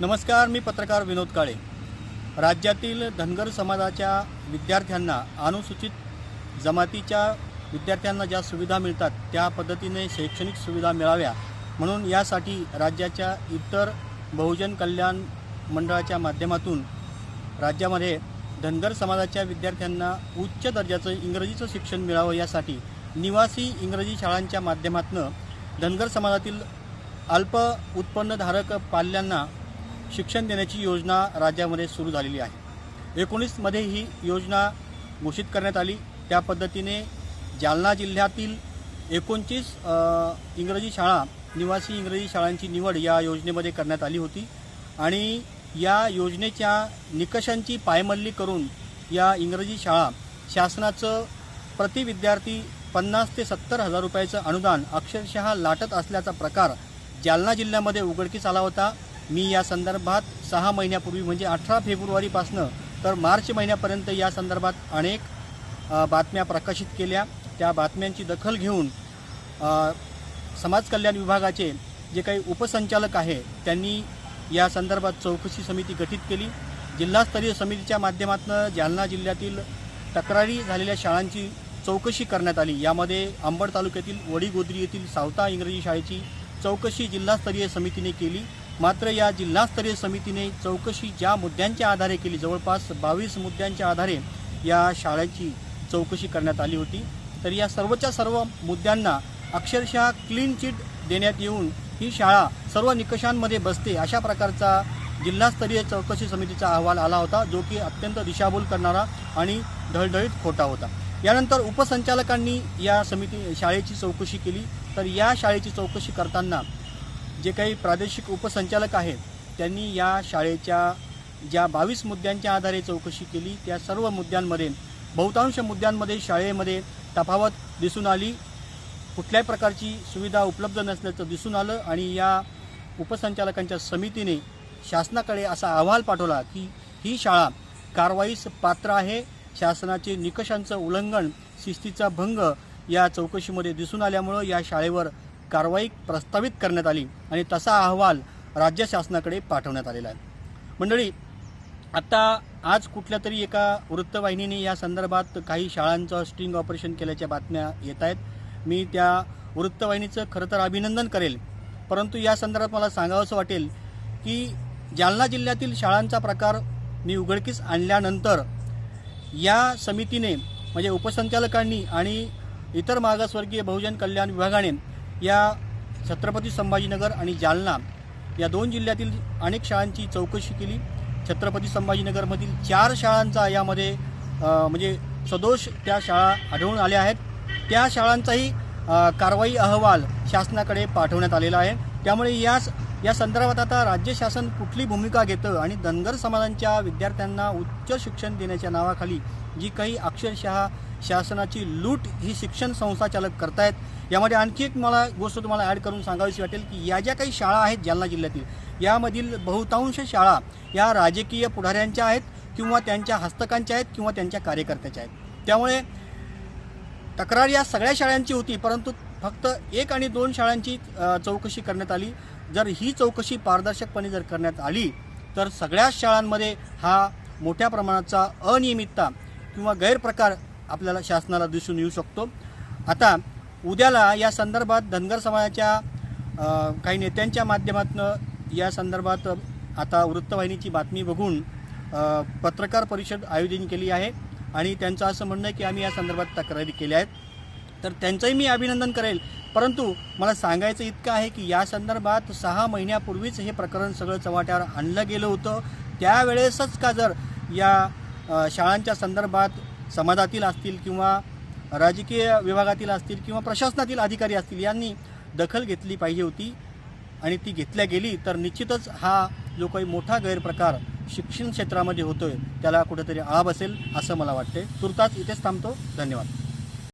नमस्कार मी पत्रकार विनोद काळे. राज्यातील धनगर समाजाच्या विद्यार्थ्यांना अनुसूचित जमातीच्या विद्यार्थ्यांना ज्या सुविधा मिळतात त्या पद्धतीने शैक्षणिक सुविधा मिळाव्या म्हणून यासाठी राज्याच्या इतर बहुजन कल्याण मंडळाच्या माध्यमातून राज्यामध्ये धनगर समाजाच्या विद्यार्थ्यांना उच्च दर्जाचं इंग्रजीचं शिक्षण मिळावं यासाठी निवासी इंग्रजी शाळांच्या माध्यमातून धनगर समाजातील अल्प उत्पन्नधारक पाल्यांना शिक्षण देण्याची योजना राज्यामध्ये सुरू झालेली आहे. एकोणीसमध्ये ही योजना घोषित करण्यात आली. त्या पद्धतीने जालना जिल्ह्यातील एकोणतीस इंग्रजी शाळा निवासी इंग्रजी शाळांची निवड या योजनेमध्ये करण्यात आली होती आणि या योजनेच्या निकषांची पायमल्ली करून या इंग्रजी शाळा शासनाचं प्रति विद्यार्थी पन्नास ते सत्तर हजार रुपयाचं अनुदान अक्षरशः लाटत असल्याचा प्रकार जालना जिल्ह्यामध्ये उघडकीस आला होता. मी या संदर्भात सहा महिन्यापूर्वी म्हणजे अठरा फेब्रुवारीपासनं तर मार्च महिन्यापर्यंत या संदर्भात अनेक बातम्या प्रकाशित केल्या. त्या बातम्यांची दखल घेऊन समाज कल्याण विभागाचे जे काही उपसंचालक आहे त्यांनी या संदर्भात चौकशी समिती गठीत केली. जिल्हास्तरीय समितीच्या माध्यमातून जालना जिल्ह्यातील तक्रारी झालेल्या शाळांची चौकशी करण्यात आली. यामध्ये अंबड तालुक्यातील वडीगोद्री येथील सावता इंग्रजी शाळेची चौकशी जिल्हास्तरीय समितीने केली. मात्र या जिल्हास्तरीय समितीने चौकशी ज्या मुद्द्यांच्या आधारे केली जवळपास बावीस मुद्द्यांच्या आधारे या शाळेची चौकशी करण्यात आली होती तर या सर्वच्या सर्व मुद्द्यांना अक्षरशः क्लीन चिट देण्यात येऊन ही शाळा सर्व निकषांमध्ये बसते अशा प्रकारचा जिल्हास्तरीय चौकशी समितीचा अहवाल आला होता जो की अत्यंत दिशाभूल करणारा आणि ढळढळीत खोटा होता. यानंतर उपसंचालकांनी या समिती शाळेची चौकशी केली तर या शाळेची चौकशी करताना जे काही प्रादेशिक उपसंचालक आहेत त्यांनी या शाळेच्या ज्या बावीस मुद्द्यांच्या आधारे चौकशी केली त्या सर्व मुद्द्यांमध्ये बहुतांश मुद्द्यांमध्ये शाळेमध्ये तफावत दिसून आली. कुठल्याही प्रकारची सुविधा उपलब्ध नसल्याचं दिसून आलं आणि या उपसंचालकांच्या समितीने शासनाकडे असा अहवाल पाठवला की ही शाळा कारवाईस पात्र आहे. शासनाचे निकषांचं उल्लंघन शिस्तीचा भंग या चौकशीमध्ये दिसून आल्यामुळं या शाळेवर कारवाई प्रस्तावित करण्यात आली आणि तसा अहवाल राज्य शासनाकडे पाठवण्यात आलेला आहे. मंडळी आता आज कुठल्या तरी एका वृत्तवाहिनीने या संदर्भात काही शाळांचं स्ट्रिंग ऑपरेशन केल्याच्या बातम्या येत आहेत. मी त्या वृत्तवाहिनीचं खरं तर अभिनंदन करेल. परंतु या संदर्भात मला सांगावंसं वाटेल की जालना जिल्ह्यातील शाळांचा प्रकार मी उघडकीस आणल्यानंतर या समितीने म्हणजे उपसंचालकांनी आणि इतर मागासवर्गीय बहुजन कल्याण विभागाने या छत्रपती संभाजीनगर आणि जालना या दोन जिल्ह्यातील अनेक शाळांची चौकशी केली. छत्रपती संभाजीनगरमधील चार शाळांचा यामध्ये म्हणजे सदोष त्या शाळा आढळून आल्या आहेत. त्या शाळांचाही कारवाई अहवाल शासनाकडे पाठवण्यात आलेला आहे. त्यामुळे याच या संदर्भात आता राज्य शासन कुठली भूमिका घेतं आणि धनगर समाजांच्या विद्यार्थ्यांना उच्च शिक्षण देण्याच्या नावाखाली जी काही अक्षरशः शासनाची लूट ही शिक्षण संस्था चालक करतायत. यामध्ये आणखी एक मला गोष्ट तुम्हाला ॲड करून सांगावीशी वाटेल की या ज्या काही शाळा आहेत जालना जिल्ह्यातील यामधील बहुतांश शाळा या राजकीय पुढाऱ्यांच्या आहेत किंवा त्यांच्या हस्तकांच्या आहेत किंवा त्यांच्या कार्यकर्त्याच्या आहेत. त्यामुळे तक्रार या सगळ्या शाळांची होती परंतु फक्त एक आणि दोन शाळांची चौकशी करण्यात आली. जर ही चौकशी पारदर्शकपणे जर करण्यात आली तर सगळ्याच शाळांमध्ये हा मोठ्या प्रमाणाचा अनियमितता किंवा गैरप्रकार आपल्याला शासनाला दिसून येऊ शकतो. आता उद्याला या संदर्भात धनगर समाजाच्या काही नेत्यांच्या माध्यमातून या संदर्भात आता वृत्तवाहिनीची बातमी बघून पत्रकार परिषद आयोजन केली आहे आणि त्यांचं असं म्हणणं आहे की आम्ही या संदर्भात तक्रारी केल्या आहेत. तर त्यांचंही मी अभिनंदन करेल. परंतु मला सांगायचं इतकं आहे की या संदर्भात सहा महिन्यापूर्वीच हे प्रकरण सगळं चव्हाट्यावर आणलं गेलं होतं. त्यावेळेसच का जर या शाळांच्या संदर्भात समाजातील असतील किंवा राजकीय विभागातील असतील किंवा प्रशासनातील अधिकारी असतील यांनी दखल घेतली पाहिजे होती आणि ती घेतल्या गेली तर निश्चितच हा जो काही मोठा गैरप्रकार शिक्षण क्षेत्रामध्ये होतोय त्याला कुठेतरी आळा बसेल असं मला वाटते तुर्तास इथेच थांबतो. धन्यवाद.